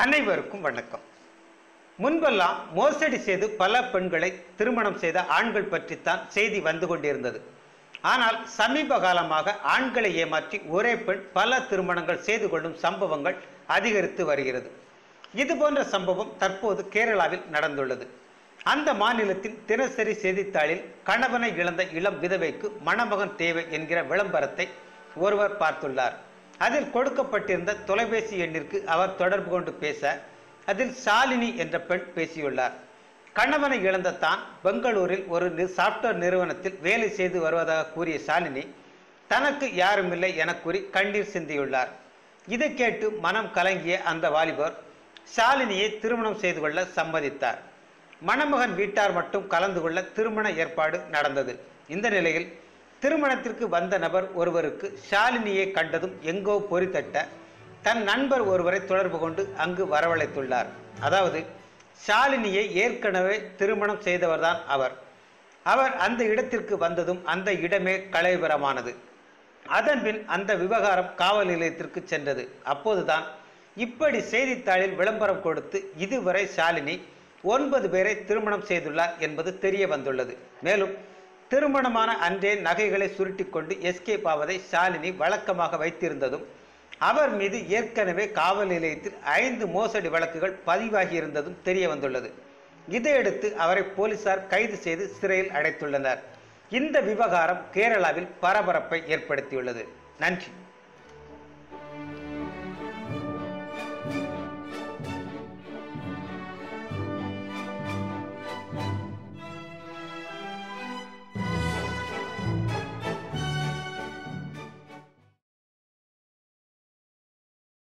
அனைவருக்கும் வணக்கம். முன்பெல்லாம் மோசடி செய்து பல பெண்களை திருமணம் செய்த ஆண்கள் பற்றித்தான் செய்தி வந்து கொண்டிருந்தது. ஆனால் சமீப காலமாக ஆண்களை ஏமாற்றி ஒரே பெண் பல திருமணங்கள் செய்து கொள்ளும் சம்பவங்கள் அதிகரித்து வருகிறது. இது போன்ற சம்பவம் தற்போது கேரளாவில் நடந்துள்ளது. அந்த மாநிலத்தின் தினசரி செய்தித்தாளில் கணவனை இழந்த இளம் விதவைக்கு மணமகன் தேவை என்கிற விளம்பரத்தை ஒருவர் பார்த்துள்ளார். அதில் கொடுக்கப்பட்டிருந்த தொலைபேசி எண்ணிற்கு அவர் தொடர்பு கொண்டு பேச அதில் ஷாலினி என்ற பெண் பேசியுள்ளார். கணவனை இழந்த தான் பெங்களூரில் ஒரு சாஃப்ட்வேர் சாப்ட்வேர் நிறுவனத்தில் வேலை செய்து வருவதாக கூறிய ஷாலினி தனக்கு யாருமில்லை என கூறி கண்ணீர் சிந்தியுள்ளார். இதை கேட்டு மனம் கலங்கிய அந்த வாலிபர் ஷாலினியை திருமணம் செய்து கொள்ள சம்மதித்தார். மணமகன் வீட்டார் மட்டும் கலந்து கொள்ள திருமண ஏற்பாடு நடந்தது. இந்த நிலையில் திருமணத்திற்கு வந்த நபர் ஒருவருக்கு ஷாலினியை கண்டதும் எங்கோ பொறித்தட்ட தன் நண்பர் ஒருவரை தொடர்பு கொண்டு அங்கு வரவழைத்துள்ளார். அதாவது ஷாலினியை ஏற்கனவே திருமணம் செய்தவர்தான் அவர். அவர் அந்த இடத்திற்கு வந்ததும் அந்த இடமே கலைவரமானது அதன்பின் அந்த விவகாரம் காவல் நிலையத்திற்கு சென்றது. அப்போதுதான் இப்படி செய்தித்தாளில் விளம்பரம் கொடுத்து இதுவரை ஷாலினி ஒன்பது பேரை திருமணம் செய்துள்ளார் என்பது தெரிய வந்துள்ளது. மேலும் திருமணமான அன்றே நகைகளை சுருட்டிக்கொண்டு எஸ்கேப் ஆவதை ஷாலினி வழக்கமாக வைத்திருந்ததும் அவர் மீது ஏற்கனவே காவல் நிலையத்தில் ஐந்து மோசடி வழக்குகள் பதிவாகியிருந்ததும் தெரிய வந்துள்ளது இதையடுத்து அவரை போலீசார் கைது செய்து சிறையில் அடைத்துள்ளனர். இந்த விவகாரம் கேரளாவில் பரபரப்பை ஏற்படுத்தியுள்ளது. நன்றி.